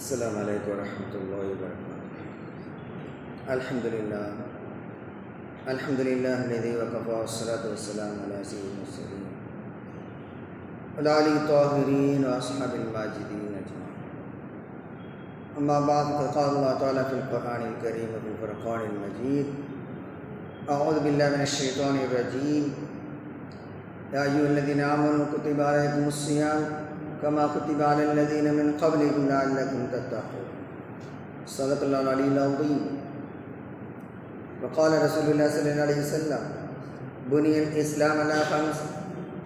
السلام علیکم ورحمۃ اللہ وبرکاتہ۔ الحمد للہ الحمد للہ ندی وقفا وسلۃ وسلم علیہ سید وسلم علی طاہرین و اصحاب الماجدین اجمعین۔ اما بعد، فقال اللہ تعالیٰ فی القرآن الکریم فی فرقان المجید۔ اعوذ باللہ من الشیطان الرجیم۔ یا ایوہ الذین آمنوا کتب علیکم الصیام۔ كما كتب على الذين من قبلكم لعلكم تتقون. صدق الله العلي العظيم. وقال رسول الله صلى الله عليه وسلم بني الإسلام على خمس.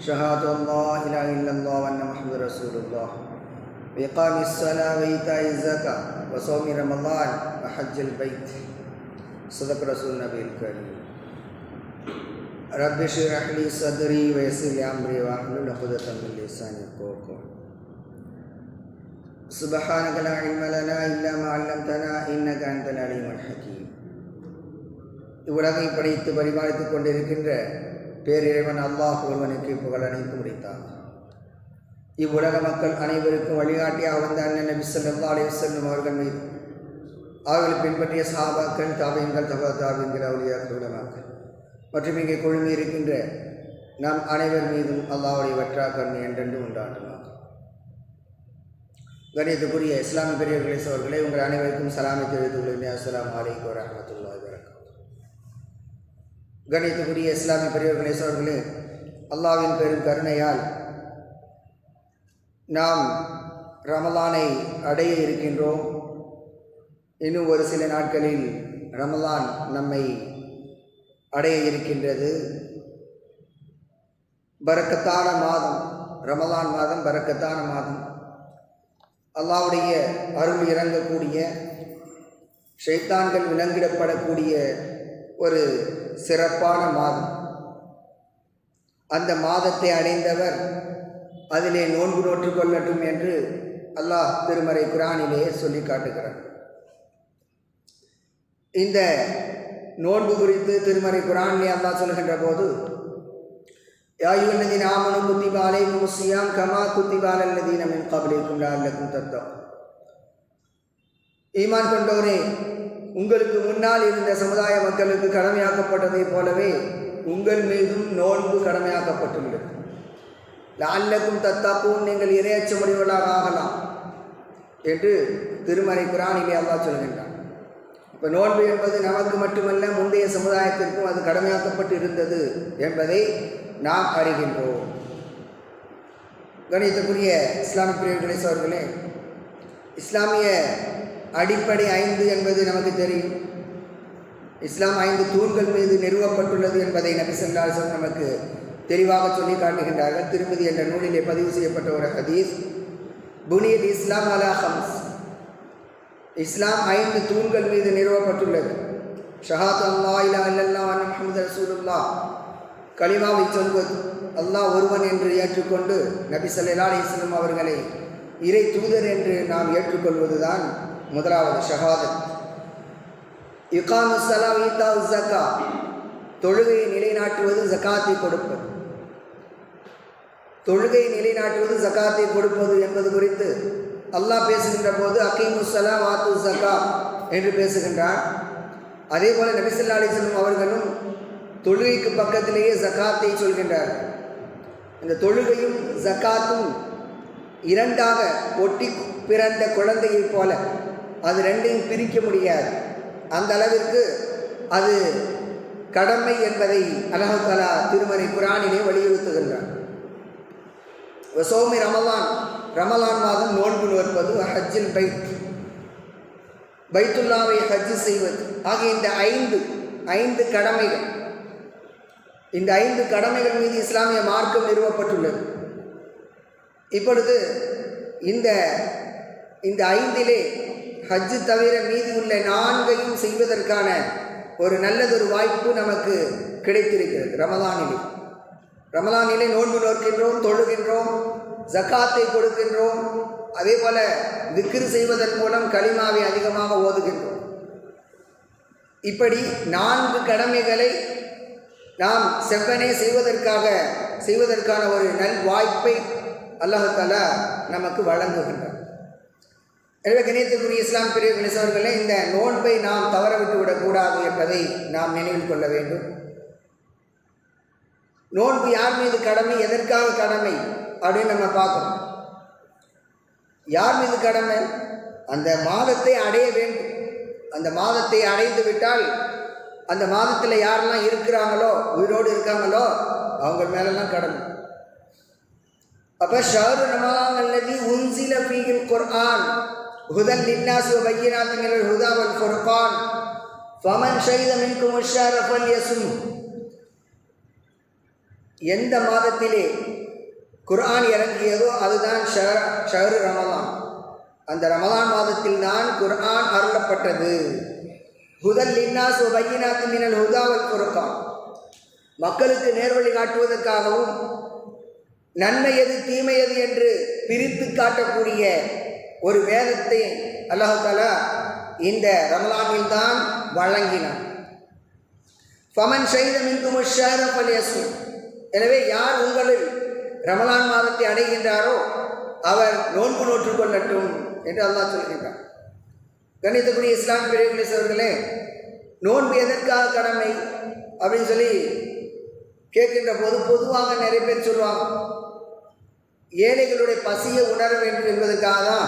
شهادة الله إله إلا الله وأن محمد رسول الله. وإقام الصلاة وإيتاء الزكاة وصوم رمضان وحج البيت. صدق رسول النبي الكريم. رب اشرح لي صدري ويسر لي أمري وأحلل عقدة من لساني يفقهوا قولي. سبحانك لا علم لنا الا ما علمتنا انك انت العليم الحكيم இவ்வுலகை படைத்து பரிபாலித்துக் கொண்டிருக்கின்ற பேரிறைவன் அல்லாஹ் ஒருவனுக்கு புகழ் அனைத்து முடித்தார் இவ்வுலக மக்கள் அனைவருக்கும் வழிகாட்டியாக வந்த அண்ணன் நபி ஸல்லல்லாஹு அலைஹி வஸல்லம் அவர்கள் மீது அவர்களை பின்பற்றிய சஹாபாக்கள் தாபியங்கள் தபா தாபியங்கள் அவுலியாக்கள் உலமாக்கள் மற்றும் இங்கே குழுமி இருக்கின்ற நாம் அனைவர் மீதும் அல்லாவுடைய வற்றா கருணை என்றென்று உண்டாட்டுமாக கணியத்துக்குரிய இஸ்லாமிய பெரியவர்களே சோர்களே உங்கள் அனைவருக்கும் சலாமை தெரிவித்துக் கொள்கிறேன். அஸ்லாம் வலைக்கு வரமத்துல்லா வரகாத்து கணியத்துக்குரிய இஸ்லாமிய பெரியவர்களே சோர்களே அல்லாவின் பெரும் கருணையால் நாம் ரமலானை அடைய இருக்கின்றோம். இன்னும் ஒரு சில நாட்களில் ரமலான் நம்மை அடைய இருக்கின்றது. பறக்கத்தான மாதம் ரமலான் மாதம் பறக்கத்தான மாதம். அல்லாவுடைய அருள் இறங்கக்கூடிய ஷைத்தான்கள் விலங்கிடப்படக்கூடிய ஒரு சிறப்பான மாதம். அந்த மாதத்தை அடைந்தவர் அதிலே நோன்பு நோற்று கொள்ளட்டும் என்று அல்லாஹ் திருமறை குரானிலேயே சொல்லி காட்டுகிறார் இந்த நோன்பு குறித்து திருமறை குரானிலே அல்லாஹ் சொல்கின்ற போது யாயுல்லதீன் ஆமனு குத்திபா அலைக்கும் சியாம் கமா குத்திபா அல்லதீன மின் கபலிக்கும் லால்லக்கும் தத்தம் ஈமான் கொண்டோரே உங்களுக்கு முன்னால் இருந்த சமுதாய மக்களுக்கு கடமையாக்கப்பட்டதைப் போலவே உங்கள் மீதும் நோன்பு கடமையாக்கப்பட்டுள்ளது. லால்லக்கும் தத்தாக்கும் நீங்கள் இரையச்சமுடையவர்களாக ஆகலாம் என்று திருமறை குரானிலே அல்லா சொல்கின்றான். இப்போ நோன்பு என்பது நமக்கு மட்டுமல்ல முந்தைய சமுதாயத்திற்கும் அது கடமையாக்கப்பட்டு இருந்தது என்பதை நாம் அறிகின்றோம். கணிதத்துக்குரிய இஸ்லாமிய பிரிவுகளை அவர்களே இஸ்லாமிய அடிப்படை ஐந்து என்பது நமக்கு தெரியும். இஸ்லாம் ஐந்து தூண்கள் மீது நிறுவப்பட்டுள்ளது என்பதை நபி சொல்லாசம் நமக்கு தெளிவாக சொல்லி காட்டுகின்றார்கள். திருமதி என்ற நூலிலே பதிவு செய்யப்பட்ட ஒரு ஹதீஸ் புனியத் இஸ்லாம் அலா ஹம்ஸ். இஸ்லாம் ஐந்து தூண்கள் மீது நிறுவப்பட்டுள்ளது. ஷஹாத் அல்லா இல்லா அல்லா அன் ரசூலுல்லா கலிமாவை சொல்வது அல்லாஹ் ஒருவன் என்று ஏற்றுக்கொண்டு நபி சல்லா அலிஸ்லம் அவர்களை இறை தூதர் என்று நாம் ஏற்றுக்கொள்வதுதான் முதலாவது ஷஹாதத். இகாமு சலாம் ஈத்தா ஜக்கா தொழுகையை நிலைநாட்டுவது ஜக்காத்தை கொடுப்பது. தொழுகையை நிலைநாட்டுவது ஜக்காத்தை கொடுப்பது என்பது குறித்து அல்லாஹ் பேசுகின்ற போது அக்கீமுசலா வாத்து ஜக்கா என்று பேசுகின்றார் அதே போல நபிசல்லா அலிஸ்லம் அவர்களும் தொழுகைக்கு பக்கத்திலேயே ஜக்காத்தை சொல்கின்றார். இந்த தொழுகையும் ஜக்காத்தும் இரண்டாக ஒட்டி பிறந்த குழந்தையைப் போல அது ரெண்டையும் பிரிக்க முடியாது. அந்த அளவிற்கு அது கடமை என்பதை அலஹலா திருமறை குரானிலே வலியுறுத்துகின்றார் சோமி ரமலான் ரமலான் மாதம் நோன்பு நோற்பது ஹஜ்ஜில் பைத் பைத்துல்லாவை ஹஜ்ஜு செய்வது. ஆகிய இந்த ஐந்து ஐந்து கடமைகள் இந்த ஐந்து கடமைகள் மீது இஸ்லாமிய மார்க்கம் நிறுவப்பட்டுள்ளது. இப்பொழுது இந்த இந்த ஐந்திலே ஹஜ்ஜு தவிர மீதி உள்ள நான்கையும் செய்வதற்கான ஒரு நல்லதொரு வாய்ப்பு நமக்கு கிடைத்திருக்கிறது ரமதானிலே. ரமதானிலே நோன்பு நோக்கின்றோம் தொழுகின்றோம் ஜக்காத்தை கொடுக்கின்றோம் அதே போல திக்ரு செய்வதன் மூலம் களிமாவை அதிகமாக ஓதுகின்றோம். இப்படி நான்கு கடமைகளை நாம் செவ்வனே செய்வதற்காக செய்வதற்கான ஒரு நல் வாய்ப்பை அல்லாஹால நமக்கு வழங்குகின்றார் எனவே கணியத்துக்குரிய இஸ்லாம் பிரிவு அவர்களே இந்த நோன்பை நாம் தவறவிட்டு விடக்கூடாது என்பதை நாம் நினைவில் கொள்ள வேண்டும். நோன்பு யார் மீது கடமை எதற்காக கடமை அப்படின்னு நம்ம பார்க்கணும். யார் மீது கடமை? அந்த மாதத்தை அடைய வேண்டும். அந்த மாதத்தை அடைந்து விட்டால் அந்த மாதத்தில் யாரெல்லாம் இருக்கிறாங்களோ உயிரோடு இருக்காங்களோ அவங்க மேலெல்லாம் கடன். அப்போ ஷாரு ரமலான் அல்லது உன்சில ஃபீகில் குர்ஆன் ஹுதல் லின்னாசு வ ஹுதாவல் குர்ஆன் ஃபமன் ஷைத மின்கு ஃபமன் ஷஹித யசும். எந்த மாதத்திலே குர்ஆன் இறங்கியதோ அதுதான் ஷஹரு ரமலான். அந்த ரமலான் மாதத்தில் தான் குர்ஆன் அருளப்பட்டது. புதல் லின்னாஸ் வ மினல் ஹுதாவல் வல் மக்களுக்கு நேர்வழி காட்டுவதற்காகவும் நன்மை எது தீமை எது என்று பிரித்து காட்டக்கூடிய ஒரு வேதத்தை அல்லாஹாலா இந்த ரமலானில் தான் வழங்கினான். ஃபமன் ஷைதமின்கும் ஷஹரஃபல்யசு எனவே யார் உங்களில் ரமலான் மாதத்தை அடைகின்றாரோ அவர் நோன்பு நோற்று கொள்ளட்டும் என்று அல்லாஹ் சொல்கின்றார் கணித்தக்கூடிய இஸ்லாம் பிரிவுகளே நோன்பு எதற்காக கடமை அப்படின்னு சொல்லி கேட்கின்ற போது பொதுவாக நிறைய பேர் சொல்லுவாங்க. ஏழைகளுடைய பசியை உணர வேண்டும் என்பதற்காக தான்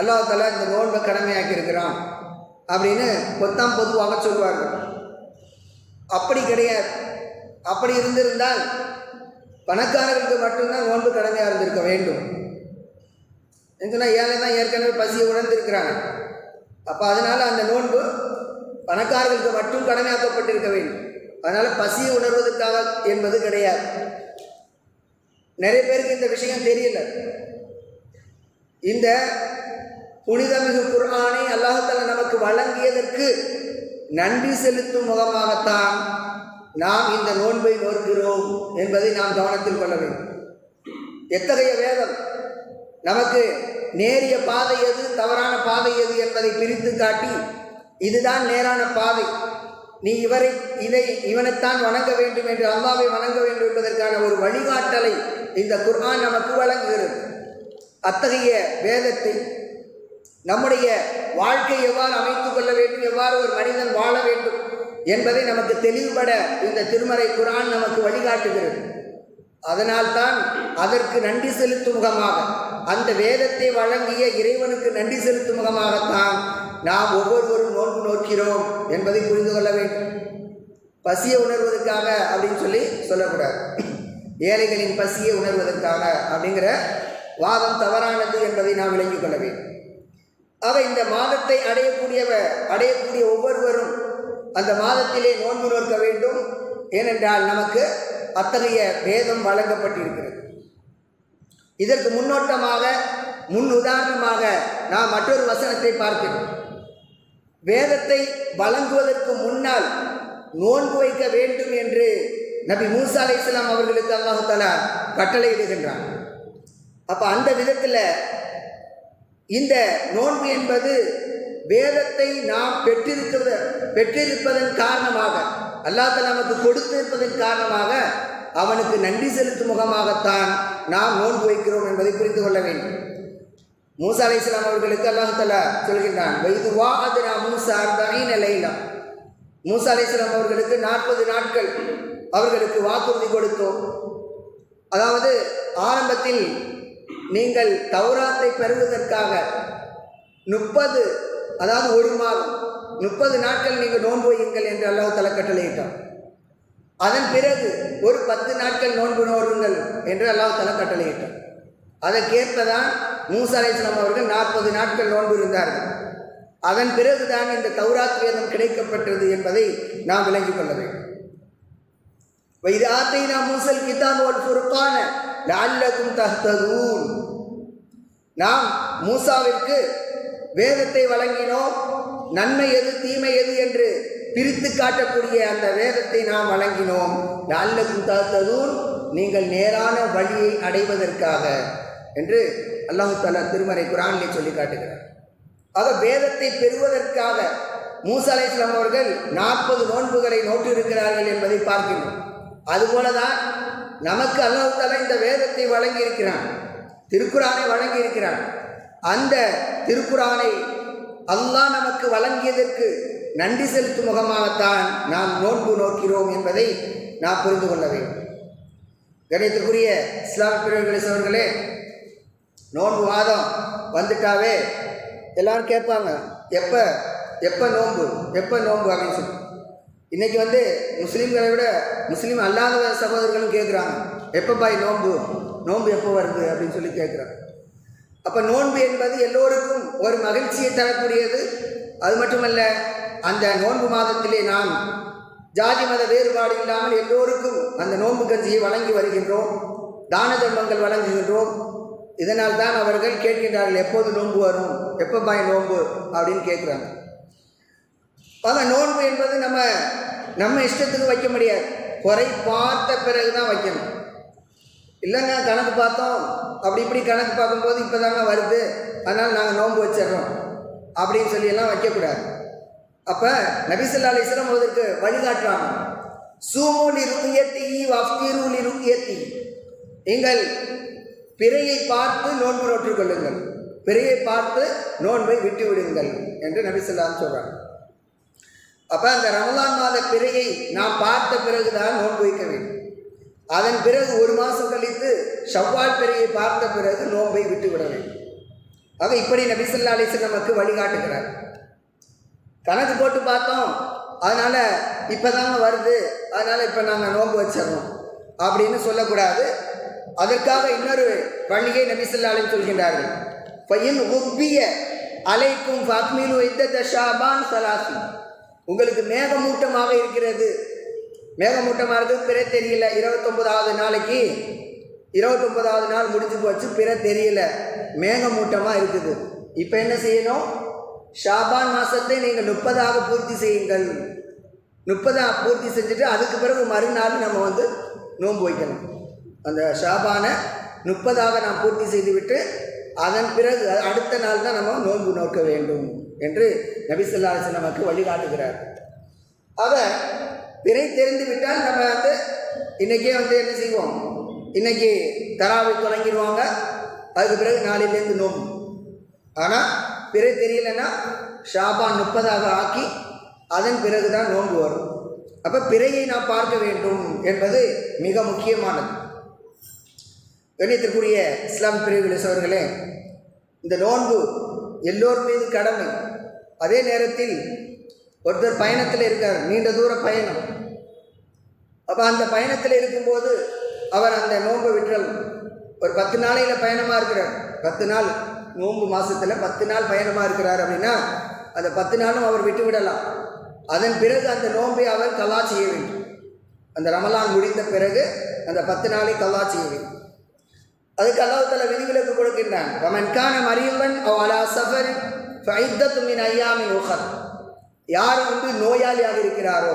அல்லாஹ் தலா இந்த நோன்பை கடமையாக்கியிருக்கிறான் அப்படின்னு பொத்தாம் பொதுவாக சொல்வார்கள் அப்படி கிடையாது. அப்படி இருந்திருந்தால் பணக்காரர்களுக்கு மட்டும்தான் நோன்பு கடமையாக இருந்திருக்க வேண்டும். சொன்னால் ஏழை தான் ஏற்கனவே பசியை உணர்ந்திருக்கிறாங்க. அப்போ அதனால் அந்த நோன்பு பணக்காரர்களுக்கு மட்டும் கடமையாக்கப்பட்டிருக்க வேண்டும். அதனால் பசியை உணர்வதற்காக என்பது கிடையாது. நிறைய பேருக்கு இந்த விஷயம் தெரியல. இந்த புனிதமிகு குர்ஆனை அல்லாஹால நமக்கு வழங்கியதற்கு நன்றி செலுத்தும் முகமாகத்தான் நாம் இந்த நோன்பை நோக்கிறோம் என்பதை நாம் கவனத்தில் கொள்ள வேண்டும். எத்தகைய வேதம்? நமக்கு நேரிய பாதை எது தவறான பாதை எது என்பதை பிரித்து காட்டி இதுதான் நேரான பாதை. நீ இவரை இதை இவனைத்தான் வணங்க வேண்டும் என்று அல்லாவை வணங்க வேண்டும் என்பதற்கான ஒரு வழிகாட்டலை இந்த குர்ஆன் நமக்கு வழங்குகிறது. அத்தகைய வேதத்தை நம்முடைய வாழ்க்கை எவ்வாறு அமைத்துக் கொள்ள வேண்டும் எவ்வாறு ஒரு மனிதன் வாழ வேண்டும் என்பதை நமக்கு தெளிவுபட இந்த திருமறை குரான் நமக்கு வழிகாட்டுகிறது. அதனால்தான் அதற்கு நன்றி செலுத்தும் முகமாக அந்த வேதத்தை வழங்கிய இறைவனுக்கு நன்றி செலுத்தும் முகமாகத்தான் நாம் ஒவ்வொருவரும் நோன்பு நோக்கிறோம் என்பதை புரிந்து கொள்ள வேண்டும். பசியை உணர்வதற்காக அப்படின்னு சொல்லி சொல்லக்கூடாது. ஏழைகளின் பசியை உணர்வதற்காக அப்படிங்கிற வாதம் தவறானது என்பதை நாம் விளங்கிக் கொள்ள வேண்டும். ஆக இந்த மாதத்தை அடையக்கூடியவ அடையக்கூடிய ஒவ்வொருவரும் அந்த மாதத்திலே நோன்பு நோக்க வேண்டும். ஏனென்றால் நமக்கு அத்தகைய வேதம் வழங்கப்பட்டிருக்கிறது. இதற்கு முன்னோட்டமாக முன் உதாரணமாக நாம் மற்றொரு வசனத்தை பார்க்கிறோம் வேதத்தை வழங்குவதற்கு முன்னால் நோன்பு வைக்க வேண்டும் என்று நபி மூசா அலை இஸ்லாம் அவர்களுக்கு அல்லாஹு தாலா கட்டளையிடுகின்றான். அப்போ அந்த விதத்தில் இந்த நோன்பு என்பது வேதத்தை நாம் பெற்றிருக்கிறது பெற்றிருப்பதன் காரணமாக அல்லாஹ் நமக்கு கொடுத்திருப்பதன் காரணமாக அவனுக்கு நன்றி செலுத்தும் முகமாகத்தான் நாம் நோன்பு வைக்கிறோம் என்பதை புரிந்து கொள்ள வேண்டும். மூசா அலை இஸ்லாம் அவர்களுக்கு அல்லாஹலா சொல்கின்றான் வைதுவா அது நான் மூசா தனீன லைலா. மூசா அலை இஸ்லாம் அவர்களுக்கு நாற்பது நாட்கள் அவர்களுக்கு வாக்குறுதி கொடுத்தோம். அதாவது ஆரம்பத்தில் நீங்கள் தௌராத்தை பெறுவதற்காக முப்பது அதாவது ஒரு மாதம் முப்பது நாட்கள் நீங்கள் நோன்பு வையுங்கள் என்று அல்லாஹ் தலை கட்டளையிட்டான். அதன் பிறகு ஒரு பத்து நாட்கள் நோன்பு நோருங்கள் என்று அல்லாஹ் தலா கட்டளையிட்டார் அதற்கேற்பதான் மூசா அவர்கள் நாற்பது நாட்கள் நோன்பு இருந்தார்கள். அதன் பிறகுதான் இந்த தௌராத் வேதம் கிடைக்கப்பட்டது என்பதை நாம் விளங்கிக் கொள்ள வேண்டும். வைது நாம் மூசல் கிதாப் ஒரு பொறுப்பான லால்லக்கும் தஹ்ததூன். நாம் மூசாவிற்கு வேதத்தை வழங்கினோம் நன்மை எது தீமை எது என்று பிரித்து காட்டக்கூடிய அந்த வேதத்தை நாம் வழங்கினோம். லால்லக்கும் தாத்ததூர் நீங்கள் நேரான வழியை அடைவதற்காக என்று அல்லாஹு தாலா திருமறை குரானிலே சொல்லி காட்டுகிறார். ஆக வேதத்தை பெறுவதற்காக மூசா அலை இஸ்லாம் அவர்கள் நாற்பது நோன்புகளை நோட்டிருக்கிறார்கள் என்பதை பார்க்கின்றோம். அதுபோலதான் நமக்கு அல்லாஹு தாலா இந்த வேதத்தை வழங்கி இருக்கிறான் திருக்குறானை வழங்கி இருக்கிறான் அந்த திருக்குறானை அல்லாஹ் நமக்கு வழங்கியதற்கு நன்றி செலுத்தும் முகமாகத்தான் நாம் நோன்பு நோக்கிறோம் என்பதை நாம் புரிந்து கொள்ள வேண்டும். கணித்துக்குரிய இஸ்லாமிய பிரிவுகளை அவர்களே நோன்பு வாதம் வந்துட்டாவே எல்லாரும் கேட்பாங்க எப்போ எப்போ நோன்பு எப்போ நோன்பு அப்படின்னு சொல்லி. இன்றைக்கி வந்து முஸ்லீம்களை விட முஸ்லீம் அல்லாத சகோதரர்களும் கேட்குறாங்க எப்போ பாய் நோன்பு நோன்பு எப்போ வருது அப்படின்னு சொல்லி கேட்குறாங்க. அப்போ நோன்பு என்பது எல்லோருக்கும் ஒரு மகிழ்ச்சியை தரக்கூடியது. அது மட்டுமல்ல அந்த நோன்பு மாதத்திலே நாம் ஜாதி மத வேறுபாடு இல்லாமல் எல்லோருக்கும் அந்த நோன்பு கஞ்சியை வழங்கி வருகின்றோம் தான தர்மங்கள் வழங்குகின்றோம். இதனால் தான் அவர்கள் கேட்கின்றார்கள் எப்போது நோன்பு வரும்? எப்போ பாய் நோன்பு? அப்படின்னு கேட்குறாங்க. அதான் நோன்பு என்பது நம்ம நம்ம இஷ்டத்துக்கு வைக்க முடியாது. குறை பார்த்த பிறகு தான் வைக்கணும். இல்லைங்க கணக்கு பார்த்தோம் அப்படி இப்படி கணக்கு பார்க்கும்போது இப்போ தாங்க வருது அதனால் நாங்கள் நோன்பு வச்சிடுறோம் அப்படின்னு சொல்லியெல்லாம் வைக்கக்கூடாது. அப்போ நபிசல்லா அலிஸ்லாம் அதற்கு வழிகாட்டுறாங்க. சூமூலி ருக்கியத்தி வஃப்தீரூலி ருக்கியத்தி நீங்கள் பிறையை பார்த்து நோன்பு நோற்றுக் கொள்ளுங்கள் பிறையை பார்த்து நோன்பை விட்டு விடுங்கள் என்று நபிசல்லாம் சொல்கிறாங்க அப்போ அந்த ரமலான் மாத பிறையை நாம் பார்த்த பிறகுதான் நோன்பு வைக்க வேண்டும். அதன் பிறகு ஒரு மாதம் கழித்து ஷவ்வால் பிறையை பார்த்த பிறகு நோன்பை விட்டு விட வேண்டும். ஆக இப்படி நபிசல்லா அலிசன் நமக்கு வழிகாட்டுகிறார். கணக்கு போட்டு பார்த்தோம். அதனால் இப்போ தாங்க வருது. அதனால் இப்போ நாங்கள் நோன்பு வச்சிடறோம். அப்படின்னு சொல்லக்கூடாது. அதற்காக இன்னொரு பண்டிகை நபிசல்லாலும் சொல்கின்றார்கள். பையன் உப்பிய அலைக்கும் ஃபக்மீலு வைத்த தஷாபான் சலாசி. உங்களுக்கு மேகமூட்டமாக இருக்கிறது. மேகமூட்டமாக இருக்குது பிற தெரியல. இருபத்தொம்பதாவது நாளைக்கு இருபத்தொம்பதாவது நாள் முடிஞ்சு போச்சு. பிற தெரியல. மேகமூட்டமாக இருக்குது. இப்போ என்ன செய்யணும்? ஷாபான் மாதத்தை நீங்கள் முப்பதாக பூர்த்தி செய்யுங்கள். முப்பதாக பூர்த்தி செஞ்சுட்டு அதுக்கு பிறகு மறுநாள் நம்ம வந்து நோன்பு வைக்கணும். அந்த ஷாபானை முப்பதாக நாம் பூர்த்தி செய்துவிட்டு அதன் பிறகு அடுத்த நாள் தான் நம்ம நோன்பு நோக்க வேண்டும் என்று நபிசல்லாசன் நமக்கு வழிகாட்டுகிறார். ஆக பிறை தெரிந்து விட்டால் நம்ம வந்து இன்றைக்கே வந்து என்ன செய்வோம்? இன்றைக்கி தராவை தொடங்கிடுவாங்க. அதுக்கு பிறகு நாளிலேருந்து நோம்பு ஆனால் பிறை தெரியலன்னா ஷாபான் முப்பதாக ஆக்கி அதன் பிறகு தான் நோன்பு வரும். அப்போ பிறையை நாம் பார்க்க வேண்டும் என்பது மிக முக்கியமானது. கணியத்திற்குரிய இஸ்லாம் பிரிவுகளை அவர்களே இந்த நோன்பு எல்லோர் மீது கடமை. அதே நேரத்தில் ஒருத்தர் பயணத்தில் இருக்கார் நீண்ட தூர பயணம். அப்போ அந்த பயணத்தில் இருக்கும்போது அவர் அந்த நோன்பை விற்றல். ஒரு பத்து நாளையில் பயணமாக இருக்கிறார். பத்து நாள் நோன்பு மாதத்தில் பத்து நாள் பயணமாக இருக்கிறார் அப்படின்னா அந்த பத்து நாளும் அவர் விட்டு விடலாம். அதன் பிறகு அந்த நோன்பை அவர் கல்லா செய்ய வேண்டும். அந்த ரமலான் முடிந்த பிறகு அந்த பத்து நாளை கல்லா செய்ய வேண்டும். அதுக்கு அல்லாஹால விதிவிலக்கு கொடுக்கின்றான். ரமன்கான மரியவன் அவலா சஃபர் ஃபைத்தத்து மின் ஐயாமின் உஹர். யார் வந்து நோயாளியாக இருக்கிறாரோ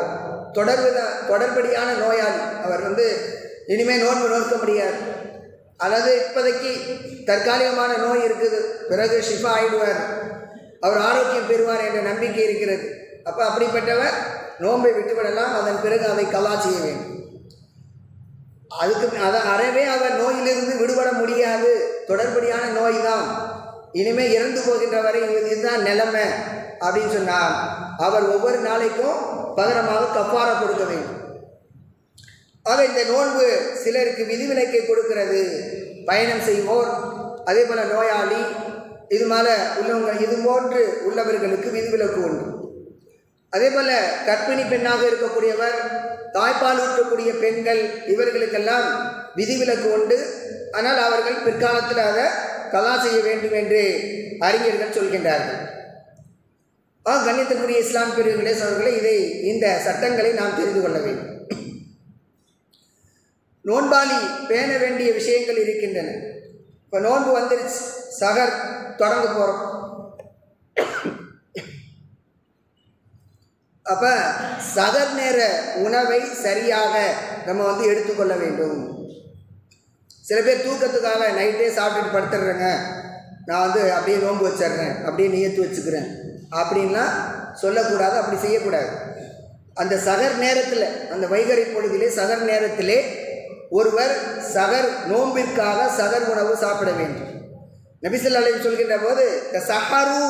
தொடர்பு தொடர்படியான நோயாளி அவர் வந்து இனிமேல் நோன்பு நோக்க முடியாது. அல்லது இப்போதைக்கு தற்காலிகமான நோய் இருக்குது. பிறகு ஷிஃபா ஆயிடுவார். அவர் ஆரோக்கியம் பெறுவார் என்ற நம்பிக்கை இருக்கிறது. அப்போ அப்படிப்பட்டவர் நோன்பை விட்டுவிடலாம். அதன் பிறகு அதை கலா செய்ய வேண்டும். அதுக்கு அதை அறவே அவர் நோயிலிருந்து விடுபட முடியாது. தொடர்படியான நோய் தான் இனிமேல் இறந்து போகின்ற வரை இதுதான் நிலைமை அப்படின்னு சொன்னால் அவர் ஒவ்வொரு நாளைக்கும் பகரமாக கப்பாரம் கொடுக்க வேண்டும். ஆக இந்த நோன்பு சிலருக்கு விதிவிலக்கை கொடுக்கிறது. பயணம் செய்வோர் அதே போல் நோயாளி இது மேலே உள்ளவங்க இது போன்று உள்ளவர்களுக்கு விதிவிலக்கு உண்டு. அதே போல் கர்ப்பிணி பெண்ணாக இருக்கக்கூடியவர் தாய்ப்பால் ஊற்றக்கூடிய பெண்கள் இவர்களுக்கெல்லாம் விதிவிலக்கு உண்டு. ஆனால் அவர்கள் பிற்காலத்தில் அதை கலா செய்ய வேண்டும் என்று அறிஞர்கள் சொல்கின்றார்கள். ஆ கண்ணியத்திற்குரிய இஸ்லாம் பிரிவுகளே அவர்களே இதை இந்த சட்டங்களை நாம் தெரிந்து கொள்ள வேண்டும். நோன்பாளி பேண வேண்டிய விஷயங்கள் இருக்கின்றன. இப்போ நோன்பு வந்துருச்சு. சகர் தொடங்க போகிறோம் அப்போ சகர் நேர உணவை சரியாக நம்ம வந்து எடுத்துக்கொள்ள வேண்டும். சில பேர் தூக்கத்துக்காக நைட்டே சாப்பிட்டுட்டு படுத்துடுறேங்க நான் வந்து அப்படியே நோன்பு வச்சிட்றேன். அப்படியே நியத்து வச்சுக்கிறேன். அப்படின்லாம் சொல்லக்கூடாது அப்படி செய்யக்கூடாது. அந்த சகர் நேரத்தில் அந்த வைகரை பொழுதிலே சகர் நேரத்திலே ஒருவர் சகர் நோம்பிற்காக சகர் உணவு சாப்பிட வேண்டும். நபிசல்லாலையும் சொல்கின்ற போது சஹரு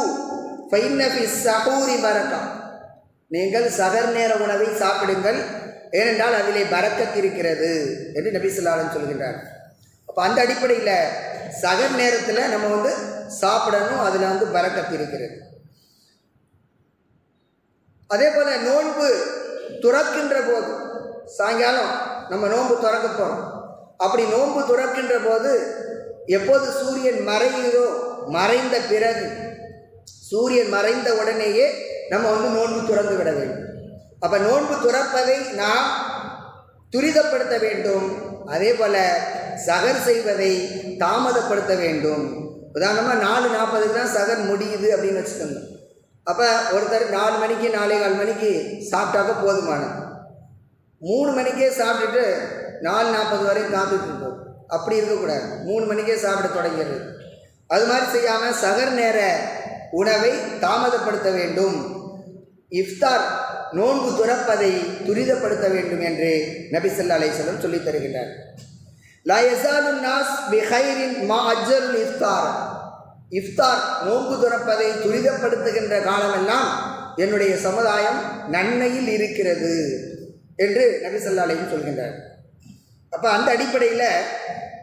ஃபைன்னபி சஹூரி பரக்கா. நீங்கள் சகர் நேர உணவை சாப்பிடுங்கள் ஏனென்றால் அதிலே பரக்கத் இருக்கிறது என்று நபிசுல்லாலும் சொல்கின்றார். அப்போ அந்த அடிப்படையில் சகர் நேரத்தில் நம்ம வந்து சாப்பிடணும் அதில் வந்து பரக்கத் இருக்கிறது. அதே போல் நோன்பு துறக்கின்ற போது சாயங்காலம் நம்ம நோன்பு திறக்க போகிறோம் அப்படி நோன்பு துறக்கின்ற போது எப்போது சூரியன் மறையுதோ மறைந்த பிறகு சூரியன் மறைந்த உடனேயே நம்ம வந்து நோன்பு துறந்து விட வேண்டும். அப்போ நோன்பு துறப்பதை நாம் துரிதப்படுத்த வேண்டும். அதே போல் சகர் செய்வதை தாமதப்படுத்த வேண்டும். உதாரணமாக நாலு நாற்பதுக்கு தான் சகர் முடியுது அப்படின்னு வச்சுக்கோங்க. அப்போ ஒருத்தர் நாலு மணிக்கு நாலே கால் மணிக்கு சாப்பிட்டாக்க போதுமானது. மூணு மணிக்கே சாப்பிட்டுட்டு நாலு நாற்பது வரையும் காத்துட்டு இருப்போம். அப்படி இருக்கக்கூடாது. மூணு மணிக்கே சாப்பிட தொடங்கிடுது அது மாதிரி செய்யாமல் சகர் நேர உணவை தாமதப்படுத்த வேண்டும். இஃப்தார் நோன்பு துறப்பதை துரிதப்படுத்த வேண்டும் என்று நபிசல்லா ஸல்லல்லாஹு சொல்லித் தருகின்றார். லா யஸாலு நாஸ் பிஹைரின் மா அஜர் இஃப்தார். இஃப்தார் நோன்பு துறப்பதை துரிதப்படுத்துகின்ற காலமெல்லாம் என்னுடைய சமுதாயம் நன்மையில் இருக்கிறது. என்று நபி ஸல்லல்லாஹு சொல்கின்றார். அப்போ அந்த அடிப்படையில்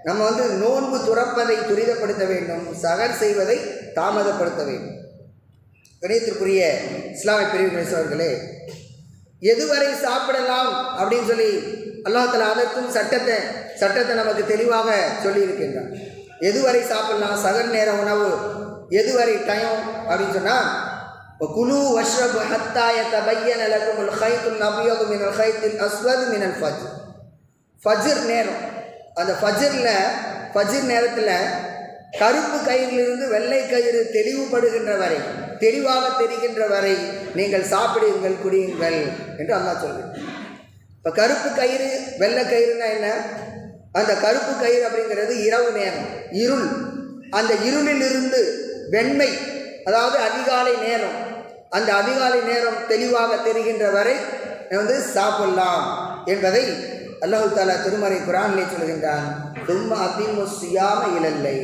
நம்ம வந்து நோன்பு துறப்பதை துரிதப்படுத்த வேண்டும் சகர் செய்வதை தாமதப்படுத்த வேண்டும். கணியத்திற்குரிய இஸ்லாமிய பிரிவு அவர்களே எதுவரை சாப்பிடலாம் அப்படின்னு சொல்லி அல்லாஹால அதற்கும் சட்டத்தை சட்டத்தை நமக்கு தெளிவாக சொல்லியிருக்கின்றான் எதுவரை சாப்பிடலாம்? சகர் நேர உணவு எதுவரை டைம் அப்படின்னு சொன்னால் குலு வஷ்ரபு ஹத்தாய தபையன் லகுமுல் ஹைத்துல் நபியது மினல் ஹைத்தில் அஸ்வது மினல் ஃபஜ் ஃபஜ்ர் நேரம். அந்த ஃபஜ்ரில் ஃபஜ்ர் நேரத்தில் கருப்பு கயிறிலிருந்து வெள்ளை கயிறு தெளிவுபடுகின்ற வரை தெளிவாக தெரிகின்ற வரை நீங்கள் சாப்பிடுங்கள் குடியுங்கள் என்று அல்லா சொல்கிறேன் இப்போ கருப்பு கயிறு வெள்ளை கயிறுனா என்ன? அந்த கருப்பு கயிறு அப்படிங்கிறது இரவு நேரம் இருள். அந்த இருளிலிருந்து வெண்மை அதாவது அதிகாலை நேரம் அந்த அதிகாலை நேரம் தெளிவாக தெரிகின்ற வரை வந்து சாப்பிடலாம் என்பதை அல்லாஹு தாலா திருமறை குரானிலே சொல்கின்றான். தும்ம அதிமு சுயாம இழல்லை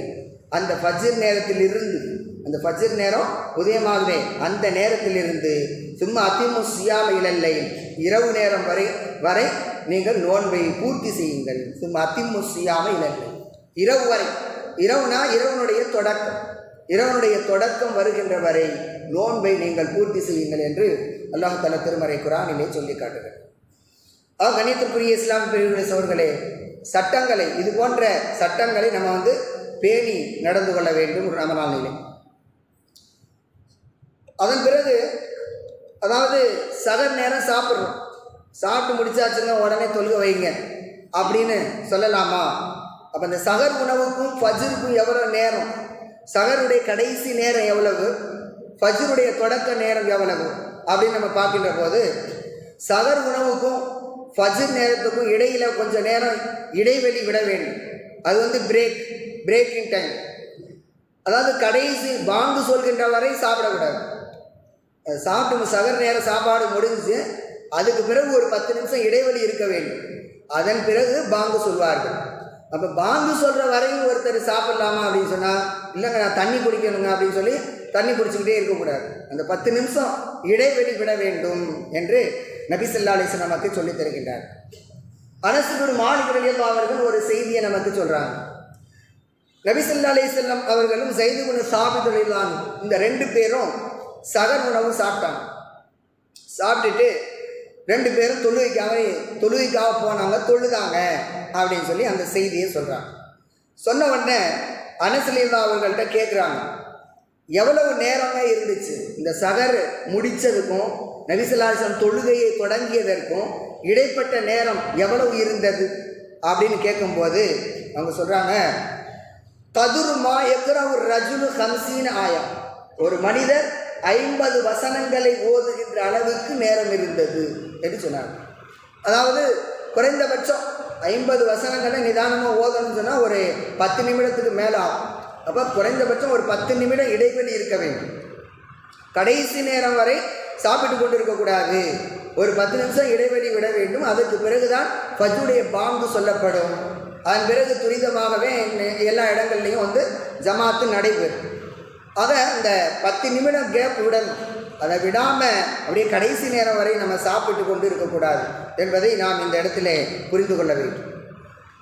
அந்த ஃபஜ்ர் நேரத்தில் இருந்து அந்த ஃபஜ்ர் நேரம் உதயமாகவே அந்த நேரத்தில் இருந்து சும்மா அதிமு சுயாம இழல்லை இரவு நேரம் வரை வரை நீங்கள் நோன்பை பூர்த்தி செய்யுங்கள். சும்மா அதிமு சுயாம இழல்லை இரவு வரை இரவுனா இரவனுடைய தொடக்கம். இரவனுடைய தொடக்கம் வருகின்ற வரை நோன்பை நீங்கள் பூர்த்தி செய்யுங்கள் என்று அல்லாஹு தலா திருமறை குரானிலே சொல்லி காட்டுகிறார் ஆ இஸ்லாம் பிரிவுகளை சோர்களே சட்டங்களை இது போன்ற சட்டங்களை நம்ம வந்து பேணி நடந்து கொள்ள வேண்டும் ஒரு ரமலான் நிலை அதன் பிறகு அதாவது சக நேரம் சாப்பிட்றோம். சாப்பிட்டு முடிச்சாச்சுங்க உடனே தொழுக வைங்க அப்படின்னு சொல்லலாமா? அப்போ அந்த சகர் உணவுக்கும் ஃபஜருக்கும் எவ்வளோ நேரம்? சகருடைய கடைசி நேரம் எவ்வளவு? ஃபஜ்ருடைய தொடக்க நேரம் எவ்வளவு? அப்படின்னு நம்ம பார்க்கின்ற போது சகர் உணவுக்கும் ஃபஜ்ர் நேரத்துக்கும் இடையில் கொஞ்சம் நேரம் இடைவெளி விட வேண்டும். அது வந்து பிரேக் பிரேக்கிங் டைம் அதாவது கடைசி பாங்கு சொல்கின்ற வரை சாப்பிடக்கூடாது. சாப்பிட்டு சகர் நேரம் சாப்பாடு முடிஞ்சு அதுக்கு பிறகு ஒரு பத்து நிமிஷம் இடைவெளி இருக்க வேண்டும். அதன் பிறகு பாங்கு சொல்வார்கள். அப்போ பாங்கு சொல்கிற வரையும் ஒருத்தர் சாப்பிட்லாமா அப்படின்னு சொன்னால் இல்லைங்க நான் தண்ணி குடிக்கணுங்க அப்படின்னு சொல்லி தண்ணி குடிச்சுக்கிட்டே இருக்கக்கூடாது. அந்த பத்து நிமிஷம் இடைவெளி விட வேண்டும் என்று நபிசல்லா அலிசன் நமக்கு சொல்லித் தருகின்றார். அனசுகுரு மாலிகர்கள் அவர்கள் ஒரு செய்தியை நமக்கு சொல்கிறாங்க நபிசல்லா அலிஸ்லாம் அவர்களும் செய்துகுண சாப்பிட்டுள்ளான் இந்த ரெண்டு பேரும் சகர் உணவு சாப்பிட்டாங்க. சாப்பிட்டுட்டு ரெண்டு பேரும் தொழுகைக்காக தொழுகைக்காக போனாங்க தொழுதாங்க அப்படின்னு சொல்லி அந்த செய்தியை சொல்கிறாங்க சொன்ன உடனே அனசலீலா அவர்கள்ட்ட கேட்குறாங்க எவ்வளவு நேரமாக இருந்துச்சு? இந்த சகர் முடித்ததுக்கும் நபிசல்லாசம் தொழுகையை தொடங்கியதற்கும் இடைப்பட்ட நேரம் எவ்வளவு இருந்தது? அப்படின்னு கேட்கும்போது அவங்க சொல்கிறாங்க கதுருமா ஒரு ரஜுலு ஹம்சீன் ஆயம் ஒரு மனிதர் ஐம்பது வசனங்களை ஓதுகின்ற அளவுக்கு நேரம் இருந்தது. என்று சொன்னாங்க அதாவது குறைந்தபட்சம் ஐம்பது வசனங்களை நிதானமாக ஓதணும்னு சொன்னால் ஒரு பத்து நிமிடத்துக்கு மேலே ஆகும். அப்போ குறைந்தபட்சம் ஒரு பத்து நிமிடம் இடைவெளி இருக்க வேண்டும். கடைசி நேரம் வரை சாப்பிட்டு கொண்டு இருக்கக்கூடாது ஒரு பத்து நிமிஷம் இடைவெளி விட வேண்டும். அதற்கு பிறகுதான் பஜுடைய பாங்கு சொல்லப்படும். அதன் பிறகு துரிதமாகவே எல்லா இடங்கள்லையும் வந்து ஜமாத்து நடைபெறும். ஆக இந்த பத்து நிமிடம் கேப் விடணும் அதை விடாமல் அப்படியே கடைசி நேரம் வரை நம்ம சாப்பிட்டு கொண்டு இருக்கக்கூடாது என்பதை நாம் இந்த இடத்துல புரிந்து கொள்ள வேண்டும்.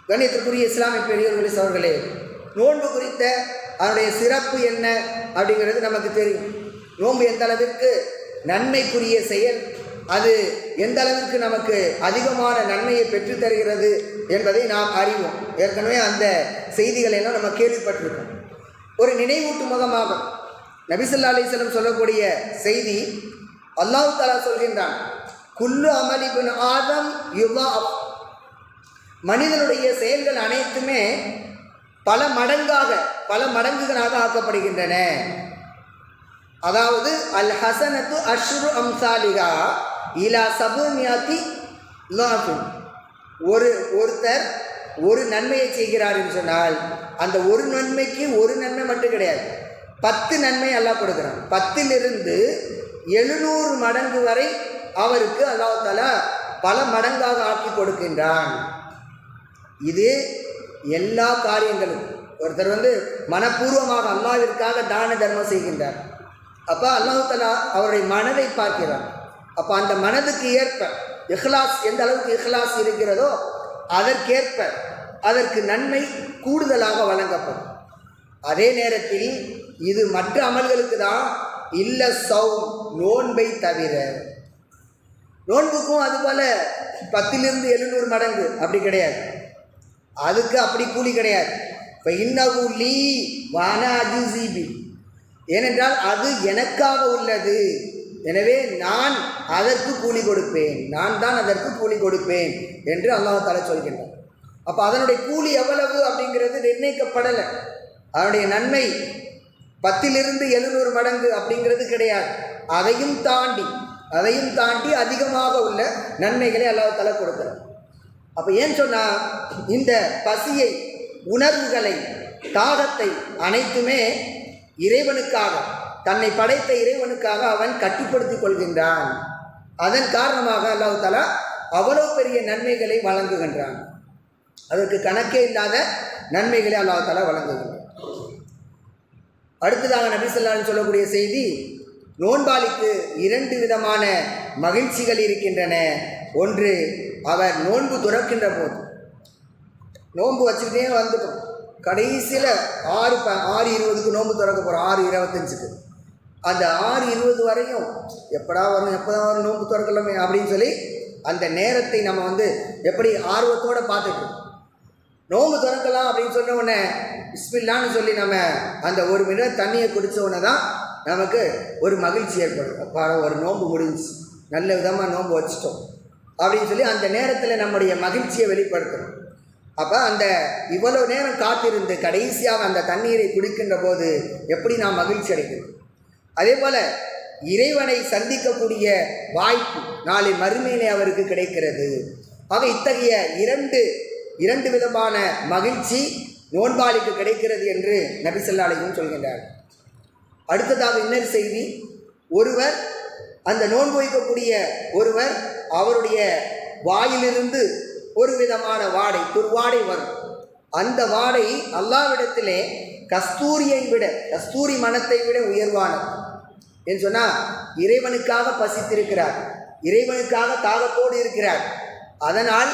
கண்ணியத்திற்குரிய இஸ்லாமிய பெரியவர்களே அவர்களே நோன்பு குறித்த அதனுடைய சிறப்பு என்ன அப்படிங்கிறது நமக்கு தெரியும். நோன்பு எந்த அளவிற்கு நன்மைக்குரிய செயல் அது எந்த அளவிற்கு நமக்கு அதிகமான நன்மையை பெற்றுத்தருகிறது என்பதை நாம் அறிவோம். ஏற்கனவே அந்த செய்திகளை எல்லாம் நம்ம கேள்விப்பட்டிருக்கோம். ஒரு நினைவூட்டும் முகமாகும். நபிசல்லா அலிஸ்லம் சொல்லக்கூடிய செய்தி அல்லாஹு தாலா சொல்கின்றான் குல்லு அமலிபின் ஆதம் யுவா மனிதனுடைய செயல்கள் அனைத்துமே பல மடங்காக பல மடங்குகளாக ஆக்கப்படுகின்றன. அதாவது அல் ஹசனத்து அஷ்ரு அம்சாலிகா இலா சபுமியாத்தி லாஃபின் ஒரு ஒருத்தர் ஒரு நன்மையை செய்கிறார் என்று சொன்னால் அந்த ஒரு நன்மைக்கு ஒரு நன்மை மட்டும் கிடையாது. பத்து நன்மை அல்லாஹ் கொடுக்குறான். பத்திலிருந்து எழுநூறு மடங்கு வரை அவருக்கு அல்லாஹால பல மடங்காக ஆக்கி கொடுக்கின்றான். இது எல்லா காரியங்களும். ஒருத்தர் வந்து மனப்பூர்வமாக அல்லாவிற்காக தான தர்மம் செய்கின்றார். அப்போ அல்லாஹாலா அவருடைய மனதை பார்க்கிறார். அப்போ அந்த மனதுக்கு ஏற்ப இஹ்லாஸ் எந்த அளவுக்கு இஹ்லாஸ் இருக்கிறதோ அதற்கேற்ப அதற்கு நன்மை கூடுதலாக வழங்கப்படும். அதே நேரத்தில் இது மற்ற அமல்களுக்கு தான் இல்ல சௌ நோன்பை தவிர. நோன்புக்கும் அதுபோல பத்திலிருந்து எழுநூறு மடங்கு அப்படி கிடையாது. அதுக்கு அப்படி கூலி கிடையாது. இப்போ இன்னகு லீ வான அஜுசீபி ஏனென்றால் அது எனக்காக உள்ளது. எனவே நான் அதற்கு கூலி கொடுப்பேன். நான் தான் அதற்கு கூலி கொடுப்பேன் என்று அல்லாஹ் தஆலா சொல்கின்றான். அப்போ அதனுடைய கூலி எவ்வளவு அப்படிங்கிறது நிர்ணயிக்கப்படலை. அதனுடைய நன்மை பத்திலிருந்து எழுநூறு மடங்கு அப்படிங்கிறது கிடையாது. அதையும் தாண்டி அதையும் தாண்டி அதிகமாக உள்ள நன்மைகளை அல்லாஹ் தஆலா அப்போ ஏன் சொன்னால் இந்த பசியை உணர்வுகளை தாகத்தை அனைத்துமே இறைவனுக்காக தன்னை படைத்த இறைவனுக்காக அவன் கட்டுப்படுத்திக் கொள்கின்றான். அதன் காரணமாக அல்லாஹு தஆலா அவ்வளோ பெரிய நன்மைகளை வழங்குகின்றான். அதற்கு கணக்கே இல்லாத நன்மைகளை அல்லாஹ் தஆலா வழங்குகின்றான். அடுத்ததாக நபி சொல்லக்கூடிய செய்தி நோன்பாளிக்கு இரண்டு விதமான மகிழ்ச்சிகள் இருக்கின்றன. ஒன்று அவர் நோன்பு துறக்கின்ற போது. நோன்பு வச்சுக்கிட்டே வந்துட்டோம் கடைசியில் ஆறு ப ஆறு இருபதுக்கு நோன்பு திறக்க போகிறோம் ஆறு இருபத்தஞ்சுக்கு. அந்த ஆறு இருபது வரையும் எப்படா வரும் எப்போ தான் வரும் நோன்பு திறக்கலாமே அப்படின்னு சொல்லி அந்த நேரத்தை நம்ம வந்து எப்படி ஆர்வத்தோடு பார்த்துட்டு நோம்பு திறக்கலாம் அப்படின்னு சொன்ன உடனே பிஸ்மில்லான்னு சொல்லி நம்ம அந்த ஒரு மினிட் தண்ணியை குடித்த உடனே தான் நமக்கு ஒரு மகிழ்ச்சி ஏற்படும். அப்பா ஒரு நோன்பு முடிஞ்சு நல்ல விதமாக நோன்பு வச்சிட்டோம். அப்படின்னு சொல்லி அந்த நேரத்தில் நம்முடைய மகிழ்ச்சியை வெளிப்படுத்தணும். அப்போ அந்த இவ்வளோ நேரம் காத்திருந்து கடைசியாக அந்த தண்ணீரை குடிக்கின்ற போது எப்படி நாம் மகிழ்ச்சி அடைக்கிறோம் அதே போல் இறைவனை சந்திக்கக்கூடிய வாய்ப்பு நாளை மறுமையிலே அவருக்கு கிடைக்கிறது. ஆக இத்தகைய இரண்டு இரண்டு விதமான மகிழ்ச்சி நோன்பாளிக்கு கிடைக்கிறது என்று நபிசல்லாலையும் சொல்கின்றார். அடுத்ததாக இன்னொரு செய்தி ஒருவர் அந்த நோன்பு வைக்கக்கூடிய ஒருவர் அவருடைய வாயிலிருந்து ஒரு விதமான வாடை துர்வாடை வரும். அந்த வாடை அல்லாவிடத்திலே கஸ்தூரியை விட கஸ்தூரி மனத்தை விட உயர்வானது. என்று சொன்னால் இறைவனுக்காக பசித்திருக்கிறார் இறைவனுக்காக தாகத்தோடு இருக்கிறார். அதனால்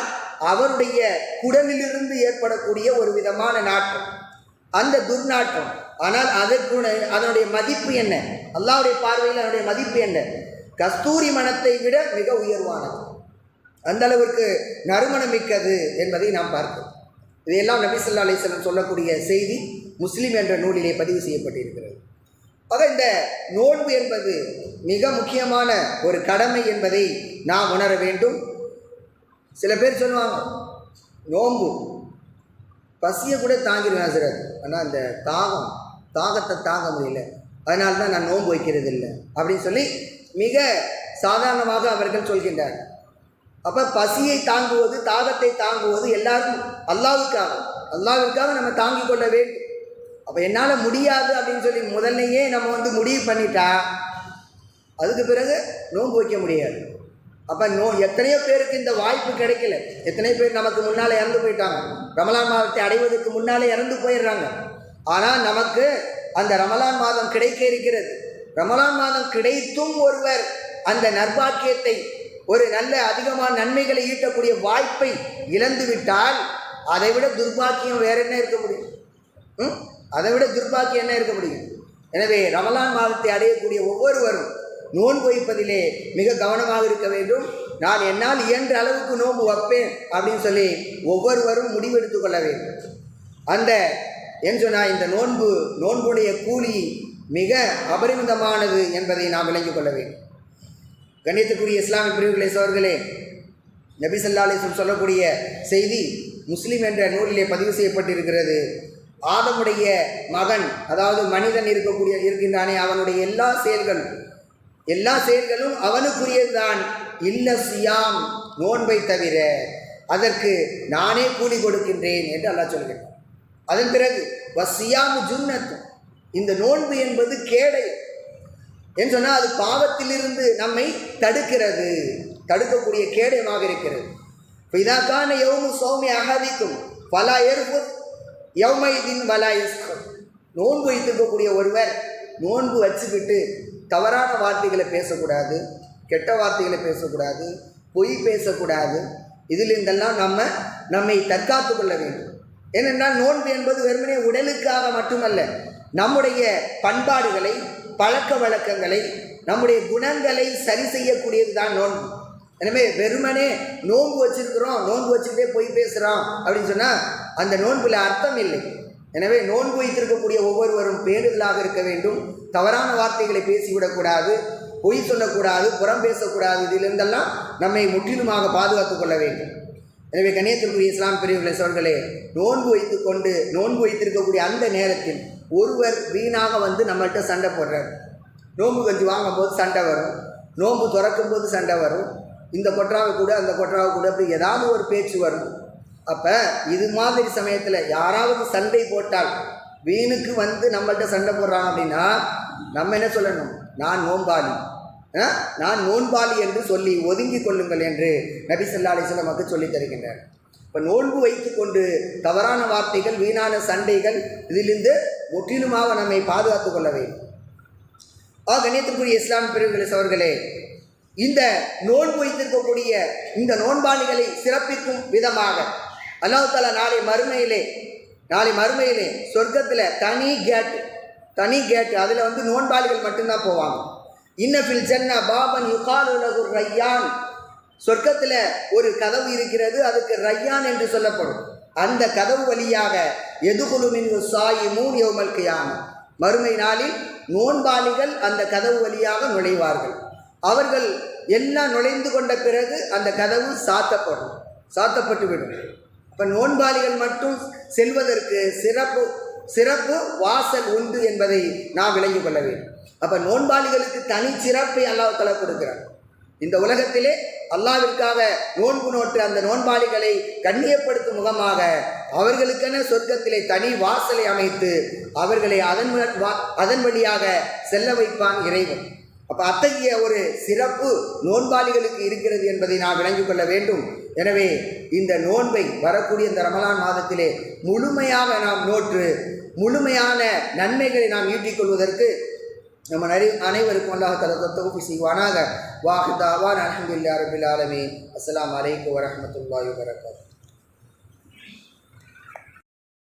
அவருடைய குடலிலிருந்து ஏற்படக்கூடிய ஒரு விதமான நாட்டம் அந்த துர்நாற்றம். ஆனால் அதற்கு அதனுடைய மதிப்பு என்ன? அல்லாவுடைய பார்வையில் அதனுடைய மதிப்பு என்ன? கஸ்தூரி மனத்தை விட மிக உயர்வானது. அந்த அளவிற்கு நறுமணம் மிக்கது என்பதை நாம் பார்க்கிறோம். இதையெல்லாம் நபிசல்லா அலிஸ்லம் சொல்லக்கூடிய செய்தி முஸ்லீம் என்ற நூலிலே பதிவு செய்யப்பட்டிருக்கிறது. ஆக இந்த நோன்பு என்பது மிக முக்கியமான ஒரு கடமை என்பதை நாம் உணர வேண்டும். சில பேர் சொல்லுவாங்க நோன்பு. பசியை கூட தாங்கிடுவேன் சார் ஆனால் அந்த தாகம் தாகத்தை தாங்க முடியல. அதனால தான் நான் நோன்பு வைக்கிறது இல்லை அப்படின்னு சொல்லி மிக சாதாரணமாக அவர்கள் சொல்கின்றார். அப்போ பசியை தாங்குவது தாகத்தை தாங்குவது எல்லாரும் அல்லாவுக்காக அல்லாவிற்காக நம்ம தாங்கிக் கொள்ள வேண்டும். அப்போ என்னால் முடியாது அப்படின்னு சொல்லி முதல்லையே நம்ம வந்து முடிவு பண்ணிட்டா அதுக்கு பிறகு நோன்பு வைக்க முடியாது. அப்போ நோ எத்தனையோ பேருக்கு இந்த வாய்ப்பு கிடைக்கல. எத்தனையோ பேர் நமக்கு முன்னால் இறந்து போயிட்டாங்க. ரமலான் மாதத்தை அடைவதற்கு முன்னாலே இறந்து போயிடுறாங்க. ஆனால் நமக்கு அந்த ரமலான் மாதம் கிடைக்க இருக்கிறது. ரமலான் மாதம் கிடைத்தும் ஒருவர் அந்த நற்பாக்கியத்தை ஒரு நல்ல அதிகமான நன்மைகளை ஈட்டக்கூடிய வாய்ப்பை இழந்து விட்டால் அதை விட துர்பாக்கியம் வேற என்ன இருக்க முடியும்? ம்? அதை விட துர்பாக்கியம் என்ன இருக்க முடியும்? எனவே ரமலான் மாதத்தை அடையக்கூடிய ஒவ்வொருவரும் நோன்பு வைப்பதிலே மிக கவனமாக இருக்க வேண்டும். நான் என்னால் இயன்ற அளவுக்கு நோன்பு வைப்பேன் அப்படின்னு சொல்லி ஒவ்வொருவரும் முடிவெடுத்து கொள்ள வேண்டும். அந்த என்று நான் இந்த நோன்பு நோன்புடைய கூலி மிக அபரிமிதமானது என்பதை நாம் விளங்கிக் கொள்ள வேண்டும். கண்ணியத்துக்குரிய இஸ்லாமிய பிரிவுகளை சோர்களே நபிசல்லா ஸல்லல்லாஹு சொல்லக்கூடிய செய்தி முஸ்லீம் என்ற நூலிலே பதிவு செய்யப்பட்டிருக்கிறது. ஆதமுடைய மகன் அதாவது மனிதன் இருக்கக்கூடிய இருக்கின்றானே அவனுடைய எல்லா செயல்களும் எல்லா செயல்களும் அவனுக்குரியதுதான். இல்ல சியாம் நோன்பை தவிர அதற்கு நானே கூலி கொடுக்கின்றேன் என்று அல்லாஹ் சொல்கிறான். அதன் பிறகு வசியாமு ஜுன்னத்து இந்த நோன்பு என்பது கேடை. என்று சொன்னால் அது பாவத்திலிருந்து நம்மை தடுக்கிறது. தடுக்கக்கூடிய கேடயமாக இருக்கிறது. இப்போ இதாக்கான யவுமு சௌமி அகதிக்கும் பலா ஏற்பு யௌமைதின் பலா எஸ்கம் நோன்பு வைத்திருக்கக்கூடிய ஒருவர் நோன்பு வச்சுக்கிட்டு தவறான வார்த்தைகளை பேசக்கூடாது கெட்ட வார்த்தைகளை பேசக்கூடாது பொய் பேசக்கூடாது. இதிலிருந்தெல்லாம் நம்ம நம்மை தற்காத்து கொள்ள வேண்டும். ஏனென்றால் நோன்பு என்பது வெறுமனே உடலுக்காக மட்டுமல்ல நம்முடைய பண்பாடுகளை பழக்க வழக்கங்களை நம்முடைய குணங்களை சரி செய்யக்கூடியது தான் நோன்பு. எனவே வெறுமனே நோன்பு வச்சிருக்கிறோம் நோன்பு வச்சுக்கிட்டே போய் பேசுகிறோம் அப்படின்னு சொன்னால் அந்த நோன்பில் அர்த்தம் இல்லை. எனவே நோன்பு வைத்திருக்கக்கூடிய ஒவ்வொருவரும் பேணுதலாக இருக்க வேண்டும். தவறான வார்த்தைகளை பேசிவிடக்கூடாது பொய் சொல்லக்கூடாது. புறம் பேசக்கூடாது. இதிலிருந்தெல்லாம் நம்மை முற்றிலுமாக பாதுகாத்துக் கொள்ள வேண்டும். எனவே கண்ணியத்திற்குரிய இஸ்லாம் பெரியவர்களை சொல்களே நோன்பு வைத்துக்கொண்டு நோன்பு வைத்திருக்கக்கூடிய அந்த நேரத்தில் ஒருவர் வீணாக வந்து நம்மள்கிட்ட சண்டை போடுறார். நோன்பு கஞ்சி வாங்கும்போது சண்டை வரும். நோன்பு திறக்கும் போது சண்டை வரும். இந்த கொற்றாவை கூட அந்த கொற்றாவை கூட அப்படி ஏதாவது ஒரு பேச்சு வரும். அப்போ இது மாதிரி சமயத்தில் யாராவது சண்டை போட்டால் வீணுக்கு வந்து நம்மள்கிட்ட சண்டை போடுறாங்க அப்படின்னா நம்ம என்ன சொல்லணும்? நான் நோன்பாளி. ஆ? நான் நோன்பாளி என்று சொல்லி ஒதுங்கி கொள்ளுங்கள் என்று நபி சொல்லா அலைஹி வஸல்லம் சொல்லித் தருகின்றார். இப்போ நோன்பு வைத்துக்கொண்டு தவறான வார்த்தைகள் வீணான சண்டைகள் இதிலிருந்து முற்றிலுமாக நம்மை பாதுகாத்து கொள்ள வேண்டும். ஆ கண்ணியத்திற்குரிய இஸ்லாம் பிரிவுகளை அவர்களே இந்த நோன்பு வைத்திருக்கக்கூடிய இந்த நோன்பாளிகளை சிறப்பிக்கும் விதமாக அல்லாஹால நாளை மறுமையிலே நாளை மறுமையிலே சொர்க்கத்தில் தனி கேட் தனி கேட் அதில் வந்து நோன்பாளிகள் மட்டும்தான் போவாங்க. இன்னஃபில் ஜன்னா பாபன் யுகாலுலகு ரையான். சொர்க்கத்தில் ஒரு கதவு இருக்கிறது அதுக்கு ரையான் என்று சொல்லப்படும். அந்த கதவு வழியாக எதுகுலுமின் சாயி மூன் யோமல் கியாம மறுமை நாளில் நோன்பாளிகள் அந்த கதவு வழியாக நுழைவார்கள். அவர்கள் எல்லாம் நுழைந்து கொண்ட பிறகு அந்த கதவு சாத்தப்படும் சாத்தப்பட்டு இப்போ அப்போ நோன்பாளிகள் மட்டும் செல்வதற்கு சிறப்பு சிறப்பு வாசல் உண்டு என்பதை நாம் விளங்கி கொள்ள வேண்டும். அப்போ நோன்பாளிகளுக்கு தனி சிறப்பை அல்லாஹ் கொடுக்கிறார் இந்த உலகத்திலே அல்லாவிற்காக நோன்பு நோட்டு அந்த நோன்பாளிகளை கண்ணியப்படுத்தும் முகமாக அவர்களுக்கென சொர்க்கத்திலே தனி வாசலை அமைத்து அவர்களை அதன் வா- அதன் வழியாக செல்ல வைப்பான் இறைவன். அப்போ அத்தகைய ஒரு சிறப்பு நோன்பாளிகளுக்கு இருக்கிறது என்பதை நாம் விளங்கிக் கொள்ள வேண்டும். எனவே இந்த நோன்பை வரக்கூடிய இந்த ரமலான் மாதத்திலே முழுமையாக நாம் நோற்று முழுமையான நன்மைகளை நாம் ஈட்டிக்கொள்வதற்கு நம்ம நரி அனைவருக்கும் அல்லாஹ் தலா தொகுப்பு செய்வானாக. வாஹிதாவான் அலமதுல்லா ரபில் ஆலமீன். அஸ்லாம் அலைக்கும் வரஹ்மத்துல்லாஹி வரகாத்து